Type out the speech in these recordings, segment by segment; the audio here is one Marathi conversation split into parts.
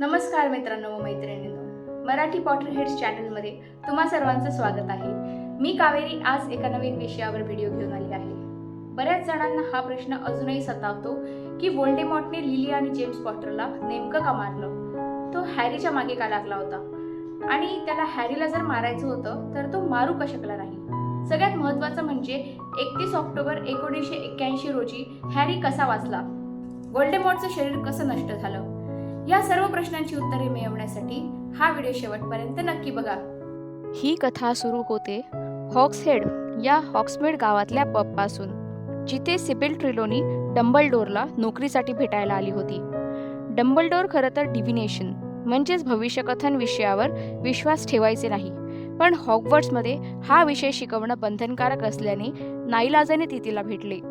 नमस्कार मित्रांनो व मैत्रिणींनो. मराठी पॉटर हेड्स चॅनलमध्ये तुम्हा सर्वांचं स्वागत आहे. मी कावेरी आज एका नवीन विषयावर व्हिडिओ घेऊन आली आहे. बऱ्याच जणांना हा प्रश्न अजूनही सतावतो की वोल्डेमॉटने लिली आणि जेम्स पॉटरला नेमकं का मारलं? तो हॅरीच्या मागे का लागला होता? आणि त्याला हॅरीला जर मारायचं होतं तर तो मारू का शकला नाही? सगळ्यात महत्त्वाचं म्हणजे एकतीस ऑक्टोबर एकोणीसशे एक्क्याऐंशी रोजी हॅरी कसा वाचला? वोल्डेमॉटचं शरीर कसं नष्ट झालं? या सर्व प्रश्नांची उत्तरे मिळवण्यासाठी हा व्हिडिओ शेवटपर्यंत नक्की बघा. ही कथा सुरू होते हॉक्सहेड या हॉक्समेड गावातल्या पबपासून जिथे सिबिल ट्रिलोनी डंबलडोरला नोकरीसाठी भेटायला आली होती. डंबलडोर खरं तर डिव्हिनेशन म्हणजेच भविष्यकथन विषयावर विश्वास ठेवायचे नाही. पण हॉगवर्ड्समध्ये हा विषय शिकवणं बंधनकारक असल्याने नाईलाजाने ती तिला भेटले.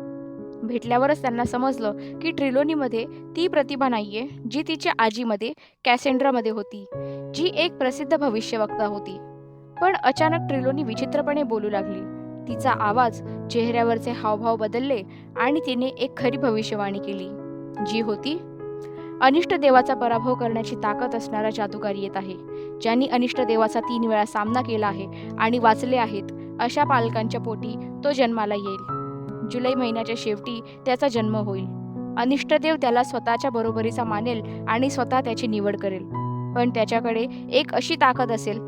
भेटल्यावरच त्यांना समजलं की ट्रिलोनीमध्ये ती प्रतिभा नाहीये जी तिच्या आजीमध्ये कॅसेंड्रामध्ये होती जी एक प्रसिद्ध भविष्यवक्ता होती. पण अचानक ट्रिलोनी विचित्रपणे बोलू लागली. तिचा आवाज चेहऱ्यावरचे हावभाव बदलले आणि तिने एक खरी भविष्यवाणी केली जी होती अनिष्ट देवाचा पराभव करण्याची ताकद असणारा जादूगार येत आहे. ज्यांनी अनिष्ट देवाचा तीन वेळा सामना केला आहे आणि वाचले आहेत अशा पालकांच्या पोटी तो जन्माला येईल. जुलै महिन्याच्या शेवटी त्याचा जन्म होईल. अनिष्टदेव त्याला स्वतःच्या बरोबरीचा मानेल आणि स्वतः त्याची निवड करेल. पण त्याच्याकडे एक अशी ताकद असेल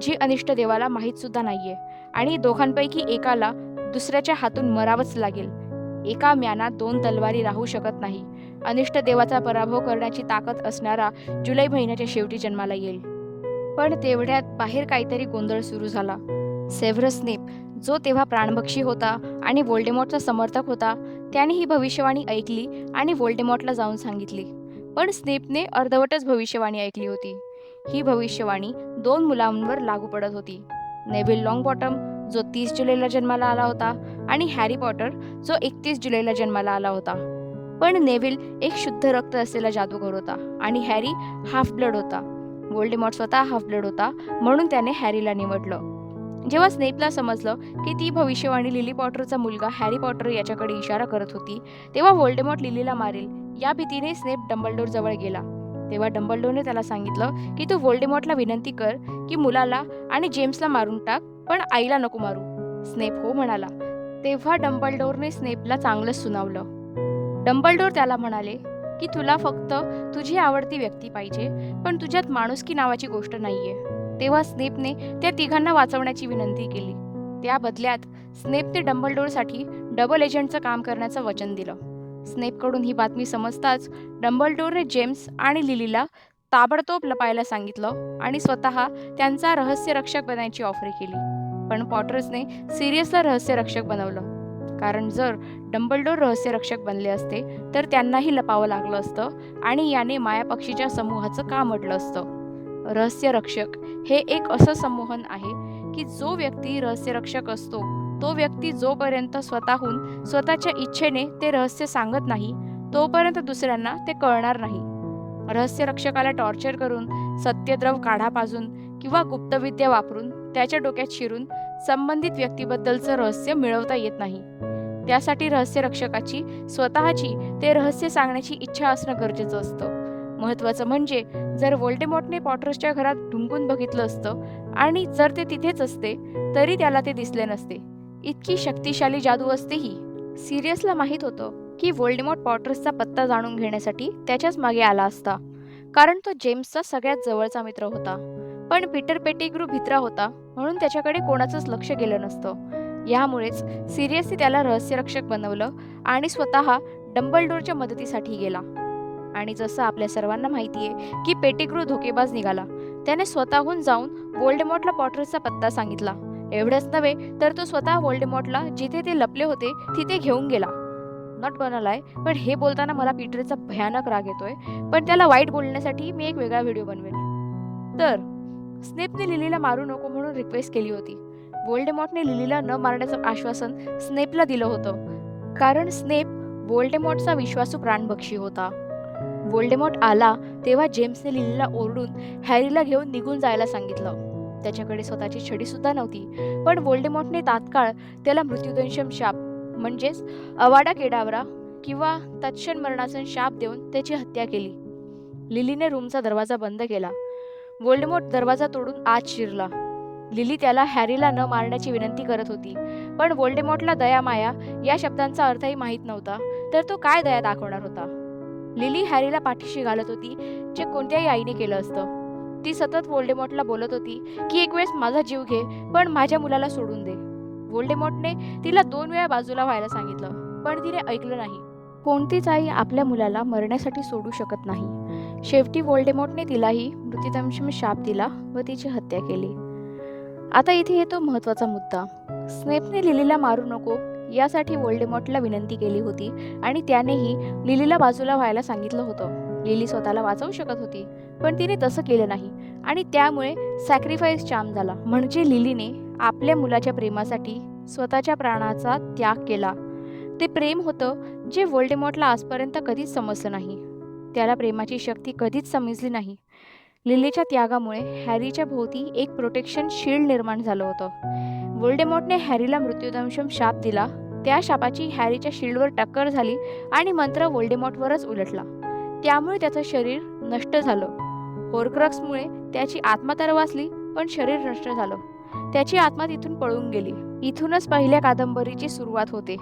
जी अनिष्ट देवाला माहीत सुद्धा नाहीये आणि दोघांपैकी एकाला दुसऱ्याच्या हातून मरावंच लागेल. एका म्यानात दोन तलवारी राहू शकत नाही. अनिष्ट देवाचा पराभव करण्याची ताकद असणारा जुलै महिन्याच्या शेवटी जन्माला येईल. पण तेवढ्यात बाहेर काहीतरी गोंधळ सुरू झाला. सेव्हरस स्नेप जो तेव्हा प्राणभक्षी होता आणि वोल्डेमॉटचा समर्थक होता त्याने ही भविष्यवाणी ऐकली आणि वोल्डेमॉटला जाऊन सांगितली. पण स्नेपने अर्धवटच भविष्यवाणी ऐकली होती. ही भविष्यवाणी दोन मुलांवर लागू पडत होती. नेव्हिल लॉंग बॉटम जो तीस जुलैला जन्माला आला होता आणि हॅरी पॉटर जो एकतीस जुलैला जन्माला आला होता. पण नेव्हिल एक शुद्ध रक्त असलेला जादूगर होता आणि हॅरी हाफ ब्लड होता. वोल्डेमॉट स्वतः हाफ ब्लड होता म्हणून त्याने हॅरीला निवडलं. जेव्हा स्नेपला समजलं की ती भविष्यवाणी लिली पॉटरचा मुलगा हॅरी पॉटर याच्याकडे इशारा करत होती तेव्हा वोल्डेमॉट लिलीला मारेल. या भीतीने स्नेप डंबलडोर जवळ गेला. तेव्हा डंबलडोरने त्याला सांगितलं की तू वोल्डेमॉटला विनंती कर की मुलाला आणि जेम्सला मारून टाक पण आईला नको मारू. स्नेप हो म्हणाला. तेव्हा डंबलडोरने स्नेपला चांगलंच सुनावलं. डंबलडोर त्याला म्हणाले की तुला फक्त तुझी आवडती व्यक्ती पाहिजे पण तुझ्यात माणुसकी नावाची गोष्ट नाहीये. तेव्हा स्नेपने त्या तिघांना वाचवण्याची विनंती केली. त्या बदल्यात स्नेपने डंबलडोरसाठी डबल एजंटचं काम करण्याचं वचन दिलं. स्नेपकडून ही बातमी समजताच डंबलडोरने जेम्स आणि लिलीला ताबडतोब लपायला सांगितलं आणि स्वतः त्यांचा रहस्यरक्षक बनायची ऑफर केली. पण पॉटर्सने सिरियसला रहस्यरक्षक बनवलं. कारण जर डंबलडोर रहस्यरक्षक बनले असते तर त्यांनाही लपावं लागलं असतं आणि याने मायापक्षीच्या समूहाचं काम अडलं असतं. रहस्यरक्षक हे एक असं संमोहन आहे की जो व्यक्ती रहस्यरक्षक असतो तो व्यक्ती जोपर्यंत स्वतःहून स्वतःच्या इच्छेने ते रहस्य सांगत नाही तोपर्यंत दुसऱ्यांना ते कळणार नाही. रहस्यरक्षकाला टॉर्चर करून सत्यद्रव काढा पाजून किंवा गुप्तविद्या वापरून त्याच्या डोक्यात शिरून संबंधित व्यक्तीबद्दलचं रहस्य मिळवता येत नाही. त्यासाठी रहस्यरक्षकाची स्वतःची ते रहस्य सांगण्याची इच्छा असणं गरजेचं असतं. महत्त्वाचं म्हणजे जर वोल्डेमॉटने पॉटर्सच्या घरात ढुंकून बघितलं असतं आणि जर ते तिथेच असते तरी त्याला ते दिसले नसते. इतकी शक्तिशाली जादू असते ही सिरियसला माहीत होतं की वोल्डेमॉट पॉटर्सचा पत्ता जाणून घेण्यासाठी त्याच्याच मागे आला असता. कारण तो जेम्सचा सगळ्यात जवळचा मित्र होता. पण पीटर पेटीग्रू भित्रा होता म्हणून त्याच्याकडे कोणाचंच लक्ष गेलं नसतं. यामुळेच सिरियसने त्याला रहस्यरक्षक बनवलं आणि स्वतः डंबलडोरच्या मदतीसाठी गेला. आणि जसं आपल्या सर्वांना माहिती आहे की पेटीक्रू धोकेबाज निघाला. त्याने स्वतःहून जाऊन वोल्डेमॉटला पॉटर्सचा पत्ता सांगितला. एवढंच नव्हे तर तो स्वतः वोल्डेमॉटला जिथे ते लपले होते तिथे घेऊन गेला. नॉट बनालाय पण हे बोलताना मला पीटरचा भयानक राग येतोय पण त्याला वाईट बोलण्यासाठी मी एक वेगळा व्हिडिओ बनवेन. तर स्नेपने लिलीला मारू नको म्हणून रिक्वेस्ट केली होती. वोल्डेमॉटने लिलीला न मारण्याचं आश्वासन स्नेपला दिलं होतं. कारण स्नेप वोल्डेमॉटचा विश्वासू प्राणभक्षी होता. वोल्डेमॉट आला तेव्हा जेम्सने लिलीला ओरडून हॅरीला घेऊन निघून जायला सांगितलं. त्याच्याकडे स्वतःची छडीसुद्धा नव्हती पण वोल्डेमॉटने तात्काळ त्याला मृत्यूदंशम शाप म्हणजेच अवाडा केडावरा किंवा तत्क्षण मरणासन शाप देऊन त्याची हत्या केली. लिलीने रूमचा दरवाजा बंद केला. वोल्डेमॉट दरवाजा तोडून आत शिरला. लिली त्याला हॅरीला न मारण्याची विनंती करत होती पण वोल्डेमॉटला दया माया या शब्दांचा अर्थही माहीत नव्हता तर तो काय दया दाखवणार होता? लिली हॅरीला पाठीशी घालत होती जे कोणत्याही आईने केलं असतं. ती सतत वोल्डेमॉटला बोलत होती की एक वेळेस माझा जीव घे पण माझ्या मुलाला सोडून दे. वोल्डेमॉटने तिला दोन वेळा बाजूला व्हायला सांगितलं पण तिने ऐकलं नाही. कोणतीच आई आपल्या मुलाला मरण्यासाठी सोडू शकत नाही. शेवटी वोल्डेमॉटने तिलाही मृत्यूदंशम शाप दिला व तिची हत्या केली. आता इथे येतो महत्त्वाचा मुद्दा. स्नेपने लिलीला मारू नको यासाठी वोल्डेमॉटला विनंती केली होती आणि त्यानेही लिलीला बाजूला व्हायला सांगितलं होतं. लिली स्वतःला वाचवू शकत होती पण तिने तसं केलं नाही आणि त्यामुळे सॅक्रिफाईस चाम झाला. म्हणजे लिलीने आपल्या मुलाच्या प्रेमासाठी स्वतःच्या प्राणाचा त्याग केला. ते प्रेम होतं जे वोल्डेमॉटला आजपर्यंत कधीच समजलं नाही. त्याला प्रेमाची शक्ती कधीच समजली नाही. लिलीच्या त्यागामुळे हॅरीच्या भोवती एक प्रोटेक्शन शील्ड निर्माण झालं होतं. वोल्डेमॉटने हॅरीला मृत्यूदंशम शाप दिला. त्या शापाची हॅरीच्या शिल्डवर टक्कर झाली आणि मंत्र वोल्डेमॉटवरच उलटला. त्यामुळे त्याचं शरीर नष्ट झालं. होरक्रक्समुळे त्याची आत्मा तर वाचली पण शरीर नष्ट झालं. त्याची आत्मा तिथून पळून गेली. इथूनच पहिल्या कादंबरीची सुरुवात होते.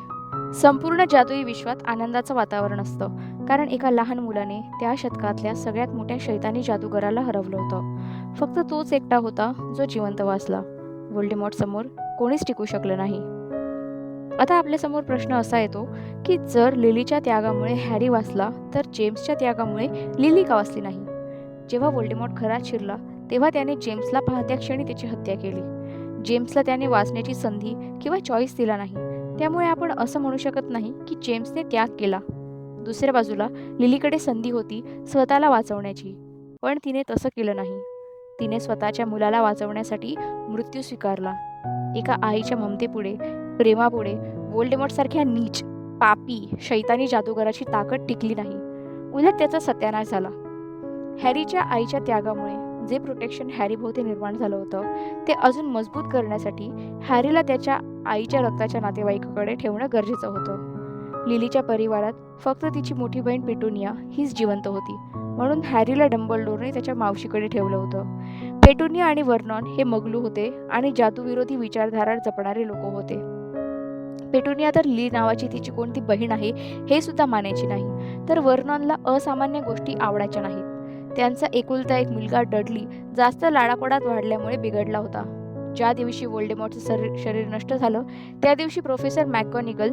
संपूर्ण जादुई विश्वात आनंदाचं वातावरण असतं कारण एका लहान मुलाने त्या शतकातल्या सगळ्यात मोठ्या शैतानी जादूगराला हरवलं होतं. फक्त तोच एकटा होता जो जिवंत वाचला. वोल्डेमॉटसमोर कोणीच टिकू शकलं नाही. आता आपल्यासमोर प्रश्न असा येतो की जर लिलीच्या त्यागामुळे हॅरी वाचला तर जेम्सच्या त्यागामुळे लिली का वाचली नाही? जेव्हा वोल्डेमॉट घरात शिरला तेव्हा त्याने जेम्सला पाहत्या क्षणी त्याची हत्या केली. जेम्सला त्याने वाचण्याची संधी किंवा चॉईस दिला नाही. त्यामुळे आपण असं म्हणू शकत नाही की जेम्सने त्याग केला. दुसऱ्या बाजूला लिलीकडे संधी होती स्वतःला वाचवण्याची. पण तिने तसं केलं नाही. तिने स्वतःच्या मुलाला वाचवण्यासाठी मृत्यू स्वीकारला. एका आईच्या ममतेपुढे प्रेमापुढे वोल्डेमॉटसारख्या नीच पापी शैतानी जादूगराची ताकद टिकली नाही. उलट त्याचा सत्यानाश झाला. हॅरीच्या आईच्या त्यागामुळे जे प्रोटेक्शन हॅरीभोवती निर्माण झालं होतं ते अजून मजबूत करण्यासाठी हॅरीला त्याच्या आईच्या रक्ताच्या नातेवाईकाकडे ठेवणं गरजेचं होतं. लिलीच्या परिवारात फक्त तिची मोठी बहीण पेटुनिया हीच जिवंत होती. म्हणून हॅरीला डंबलडोरने त्याच्या मावशीकडे ठेवलं होतं. पेटुनिया आणि वर्नॉन हे मगलू होते आणि जादूविरोधी विचारधारा जपणारे लोक होते. पेटुनिया तर ली नावाची तिची कोणती बहीण आहे हे सुद्धा मानायची नाही. तर वर्नॉनला असामान्य गोष्टी आवडायच्या नाहीत. त्यांचा एकुलता एक मुलगा डडली जास्त लाडाकोडात वाढल्यामुळे बिघडला होता. ज्या दिवशी वोल्डेमॉटचं शरीर शरीर नष्ट झालं त्या दिवशी प्रोफेसर मॅकॉनिगल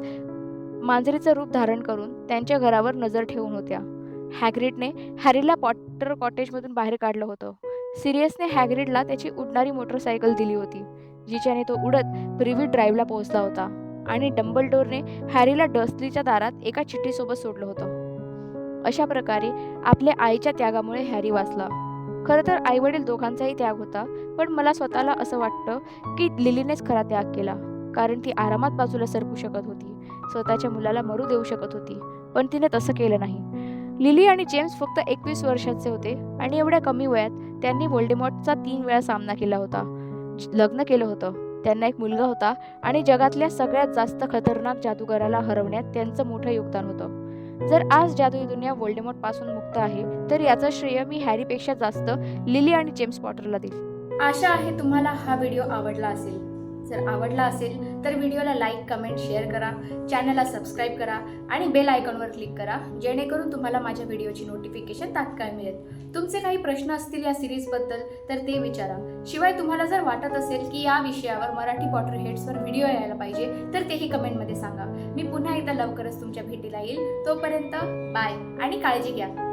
मांजरीचं रूप धारण करून त्यांच्या घरावर नजर ठेवून होत्या. हॅग्रिडने हॅरीला पॉटर कॉटेजमधून बाहेर काढलं होतं. सिरियसने हॅग्रिडला त्याची उडणारी मोटरसायकल दिली होती जिच्याने तो उडत प्रिव्ही ड्राईव्हला पोहोचला होता आणि डंबलडोरने हॅरीला डस्टलीच्या दारात एका चिठ्ठीसोबत सोडलं होतं. अशा प्रकारे आपल्या आईच्या त्यागामुळे हॅरी वाचला. खरं तर आईवडील दोघांचाही त्याग होता पण मला स्वतःला असं वाटतं की लिलीनेच खरा त्याग केला. कारण ती आरामात बाजूला सरकू शकत होती. स्वतःच्या मुलाला मरू देऊ शकत होती पण तिने तसं केलं नाही. लिली आणि जेम्स फक्त एकवीस वर्षाचे होते आणि एवढ्या कमी वयात त्यांनी वोल्डेमॉटचा तीन वेळा सामना केला होता. लग्न केलं होतं. त्यांना एक मुलगा होता आणि जगातल्या सगळ्यात जास्त खतरनाक जादूगाराला हरवण्यात त्यांचं मोठं योगदान होतं. जर आज जादुई दुनिया वोल्डेमॉटपासून मुक्त आहे तर याचं श्रेय मी हॅरीपेक्षा जास्त लिली आणि जेम्स पॉटरला देईल आशा आहे तुम्हाला हा व्हिडिओ आवडला असेल. जर आवडला असेल तर व्हिडिओला लाईक कमेंट शेअर करा. चॅनलला सबस्क्राईब करा आणि बेल आयकॉनवर क्लिक करा जेणेकरून तुम्हाला माझ्या व्हिडिओची नोटिफिकेशन तात्काळ मिळेल. तुमचे काही प्रश्न असतील या सिरीजबद्दल तर ते विचारा. शिवाय तुम्हाला जर वाटत असेल की या विषयावर मराठी पॉटर हेड्सवर व्हिडिओ यायला पाहिजे तर तेही कमेंटमध्ये सांगा. मी पुन्हा एकदा लवकरच तुमच्या भेटीला येईल. तोपर्यंत बाय आणि काळजी घ्या.